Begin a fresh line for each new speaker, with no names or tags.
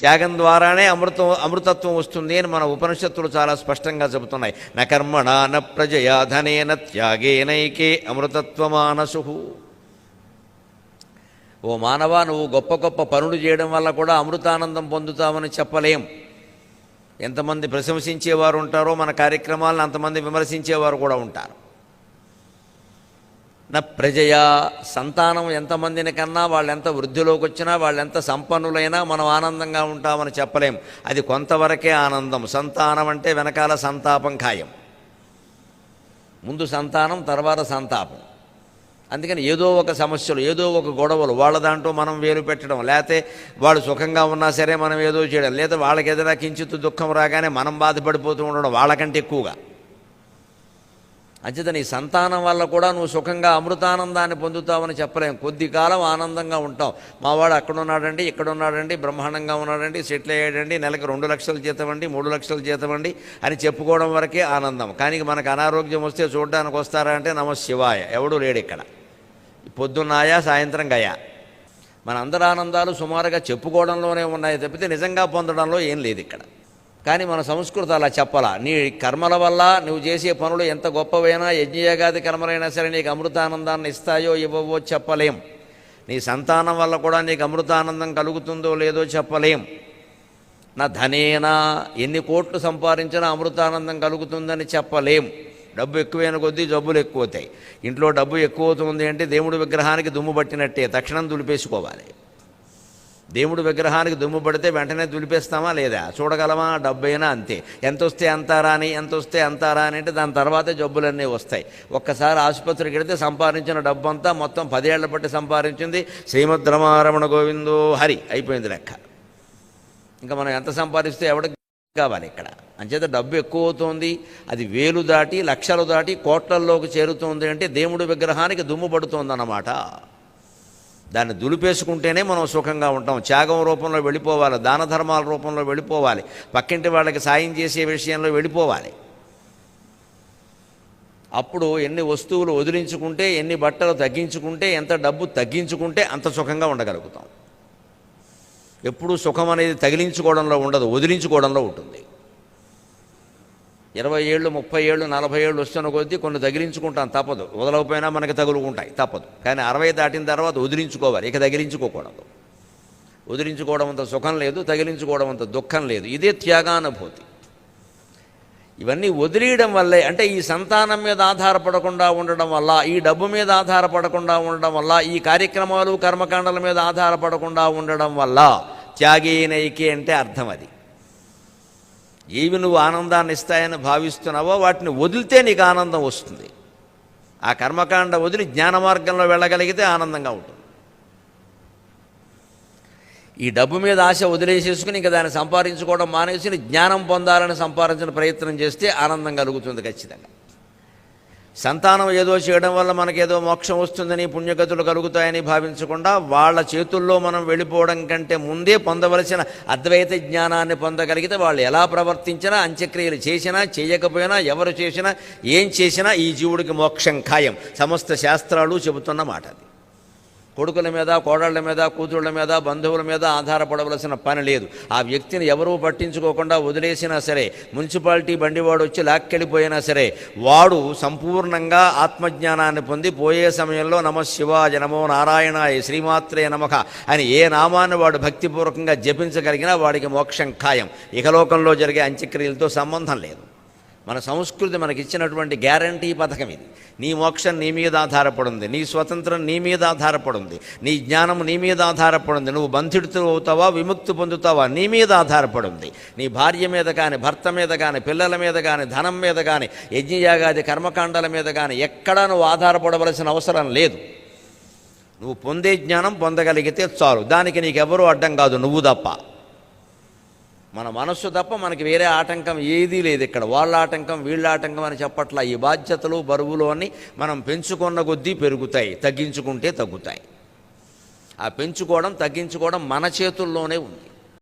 త్యాగం ద్వారానే అమృతం అమృతత్వం వస్తుంది అని మన ఉపనిషత్తులు చాలా స్పష్టంగా చెబుతున్నాయి. న కర్మణ న ప్రజయా ధనేన త్యాగేనైకే అమృతత్వమానసు. ఓ మానవ నువ్వు గొప్ప గొప్ప పనులు చేయడం వల్ల కూడా అమృతానందం పొందుతామని చెప్పలేం. ఎంతమంది ప్రశంసించేవారు ఉంటారో మన కార్యక్రమాలను అంతమంది విమర్శించేవారు కూడా ఉంటారు. నా ప్రజయా సంతానం ఎంతమందిని కన్నా వాళ్ళెంత వృద్ధిలోకి వచ్చినా వాళ్ళెంత సంపన్నులైనా మనం ఆనందంగా ఉంటామని చెప్పలేం. అది కొంతవరకే ఆనందం. సంతానం అంటే వెనకాల సంతాపం ఖాయం. ముందు సంతానం తర్వాత సంతాపం. అందుకని ఏదో ఒక సమస్యలు ఏదో ఒక గొడవలు వాళ్ళ దాంట్లో మనం వేలు పెట్టడం లేకపోతే వాళ్ళు సుఖంగా ఉన్నా సరే మనం ఏదో చేయడం లేదా వాళ్ళకి ఏదైనా కించిత్ దుఃఖం రాగానే మనం బాధపడిపోతూ ఉండడం వాళ్ళకంటే ఎక్కువగా. అంచేత నీ సంతానం వల్ల కూడా నువ్వు సుఖంగా అమృతానందాన్ని పొందుతావని చెప్పలేం. కొద్ది కాలం ఆనందంగా ఉంటావు. మావాడు అక్కడున్నాడండి ఇక్కడున్నాడండి ఇక్కడ ఉన్నాడండి బ్రహ్మాండంగా ఉన్నాడండి సెటిల్ అయ్యాడండి నెలకు రెండు లక్షల జీతం అండి మూడు లక్షల జీతం అండి అని చెప్పుకోవడం వరకే ఆనందం. కానీ మనకు అనారోగ్యం వస్తే చూడడానికి వస్తారా అంటే నమ శివాయ. ఎవడు లేడు ఇక్కడ. పొద్దున్నాయా సాయంత్రం గయా. మన అందరి ఆనందాలు సుమారుగా చెప్పుకోవడంలోనే ఉన్నాయి తప్పితే నిజంగా పొందడంలో ఏం లేదు ఇక్కడ. కానీ మన సంస్కృతి అలా చెప్పాలా? నీ కర్మల వల్ల నువ్వు చేసే పనులు ఎంత గొప్పవైనా యజ్ఞయాగాది కర్మలైనా సరే నీకు అమృతానందాన్ని ఇస్తాయో ఇవ్వవో చెప్పలేం. నీ సంతానం వల్ల కూడా నీకు అమృతానందం కలుగుతుందో లేదో చెప్పలేం. నా ధనేనా ఎన్ని కోట్లు సంపాదించినా అమృతానందం కలుగుతుందని చెప్పలేం. డబ్బు ఎక్కువైన కొద్దీ జబ్బులు ఎక్కువ అవుతాయి ఇంట్లో డబ్బు ఎక్కువ అవుతుంది అంటే దేవుడి విగ్రహానికి దుమ్ము పట్టినట్టే తక్షణం దులిపేసుకోవాలి. దేవుడు విగ్రహానికి దుమ్ము పడితే వెంటనే దులిపేస్తామా లేదా? చూడగలమా? డబ్బైనా అంతే. ఎంత వస్తే అంతారా అని ఎంత వస్తే అంతారా అని అంటే దాని తర్వాతే జబ్బులన్నీ వస్తాయి. ఒక్కసారి ఆసుపత్రికి వెళితే సంపాదించిన డబ్బు అంతా మొత్తం పదేళ్ళ పట్టి సంపాదించింది. శ్రీమద్ రమారమణ గోవిందో హరి అయిపోయింది లెక్క. ఇంకా మనం ఎంత సంపాదిస్తే ఎవడికి కావాలి ఇక్కడ? అంచేత డబ్బు ఎక్కువ అవుతోంది. అది వేలు దాటి లక్షలు దాటి కోట్లల్లోకి చేరుతోంది అంటే దేవుడు విగ్రహానికి దుమ్ము పడుతోందన్నమాట. దాన్ని దులిపేసుకుంటేనే మనం సుఖంగా ఉంటాం. త్యాగం రూపంలో వెళ్ళిపోవాలి. దాన ధర్మాల రూపంలో వెళ్ళిపోవాలి. పక్కింటి వాళ్ళకి సాయం చేసే విషయంలో వెళ్ళిపోవాలి. అప్పుడు ఎన్ని వస్తువులు వదిలించుకుంటే ఎన్ని బట్టలు తగ్గించుకుంటే ఎంత డబ్బు తగ్గించుకుంటే అంత సుఖంగా ఉండగలుగుతాం. ఎప్పుడూ సుఖం అనేది తగిలించుకోవడంలో ఉండదు వదిలించుకోవడంలో ఉంటుంది. ఇరవై ఏళ్ళు ముప్పై ఏళ్ళు నలభై ఏళ్ళు వస్తున్న కొద్దీ కొన్ని తగిలించుకుంటాం తప్పదు. వదలకపోయినా మనకి తగులుకుంటాయి తప్పదు. కానీ అరవై దాటిన తర్వాత వదిలించుకోవాలి ఇక తగిలించుకోకూడదు. వదిలించుకోవడం అంత సుఖం లేదు తగిలించుకోవడం అంత దుఃఖం లేదు. ఇదే త్యాగానుభూతి. ఇవన్నీ వదిలేయడం వల్లే అంటే ఈ సంతానం మీద ఆధారపడకుండా ఉండడం వల్ల ఈ డబ్బు మీద ఆధారపడకుండా ఉండడం వల్ల ఈ కార్యక్రమాలు కర్మకాండల మీద ఆధారపడకుండా ఉండడం వల్ల త్యాగేనైకే అంటే అర్థం అది. ఏవి నువ్వు ఆనందాన్ని ఇస్తాయని భావిస్తున్నావో వాటిని వదిలితే నీకు ఆనందం వస్తుంది. ఆ కర్మకాండ వదిలి జ్ఞాన మార్గంలో వెళ్ళగలిగితే ఆనందంగా ఉంటుంది. ఈ డబ్బు మీద ఆశ వదిలేసేసుకుని ఇంకా దాన్ని సంపాదించుకోవడం మానేసి జ్ఞానం పొందాలని సంపాదించిన ప్రయత్నం చేస్తే ఆనందం కలుగుతుంది ఖచ్చితంగా. సంతానం ఏదో చేయడం వల్ల మనకేదో మోక్షం వస్తుందని పుణ్యగతులు కలుగుతాయని భావించకుండా వాళ్ళ చేతుల్లో మనం వెళ్ళిపోవడం కంటే ముందే పొందవలసిన అద్వైత జ్ఞానాన్ని పొందగలిగితే వాళ్ళు ఎలా ప్రవర్తించినా అంత్యక్రియలు చేసినా చేయకపోయినా ఎవరు చేసినా ఏం చేసినా ఈ జీవుడికి మోక్షం ఖాయం. సమస్త శాస్త్రాలు చెబుతున్న మాట అది కొడుకుల మీద కోడళ్ళ మీద కూతుళ్ళ మీద బంధువుల మీద ఆధారపడవలసిన పని లేదు. ఆ వ్యక్తిని ఎవరూ పట్టించుకోకుండా వదిలేసినా సరే మున్సిపాలిటీ బండివాడు వచ్చి లాక్కెళ్ళిపోయినా సరే వాడు సంపూర్ణంగా ఆత్మజ్ఞానాన్ని పొంది పోయే సమయంలో నమ శివాజ నమో నారాయణాయ శ్రీమాత్రే నమః అని ఏ నామాన్ని వాడు భక్తిపూర్వకంగా జపించగలిగినా వాడికి మోక్షం ఖాయం. ఇకలోకంలో జరిగే అంత్యక్రియలతో సంబంధం లేదు. మన సంస్కృతి మనకి ఇచ్చినటువంటి గ్యారంటీ పథకం ఇది నీ మోక్షం నీ మీద ఆధారపడింది నీ స్వతంత్రం నీ మీద ఆధారపడింది నీ జ్ఞానం నీ మీద ఆధారపడింది నువ్వు బంధితుడు అవుతావా విముక్తి పొందుతావా నీ మీద ఆధారపడింది. నీ భార్య మీద కానీ భర్త మీద కానీ పిల్లల మీద కానీ ధనం మీద కానీ యజ్ఞయాగాది కర్మకాండాల మీద కానీ ఎక్కడా నువ్వు ఆధారపడవలసిన అవసరం లేదు. నువ్వు పొందే జ్ఞానం పొందగలిగితే చాలు. దానికి నీకెవరూ అడ్డం కాదు నువ్వు తప్ప. మన మనస్సు తప్ప మనకి వేరే ఆటంకం ఏదీ లేదు ఇక్కడ. వాళ్ళ ఆటంకం వీళ్ళ ఆటంకం అని చెప్పట్లా ఈ బాధ్యతలు బరువులు అన్నీ మనం పెంచుకున్న కొద్దీ పెరుగుతాయి. తగ్గించుకుంటే తగ్గుతాయి. ఆ పెంచుకోవడం తగ్గించుకోవడం మన చేతుల్లోనే ఉంది.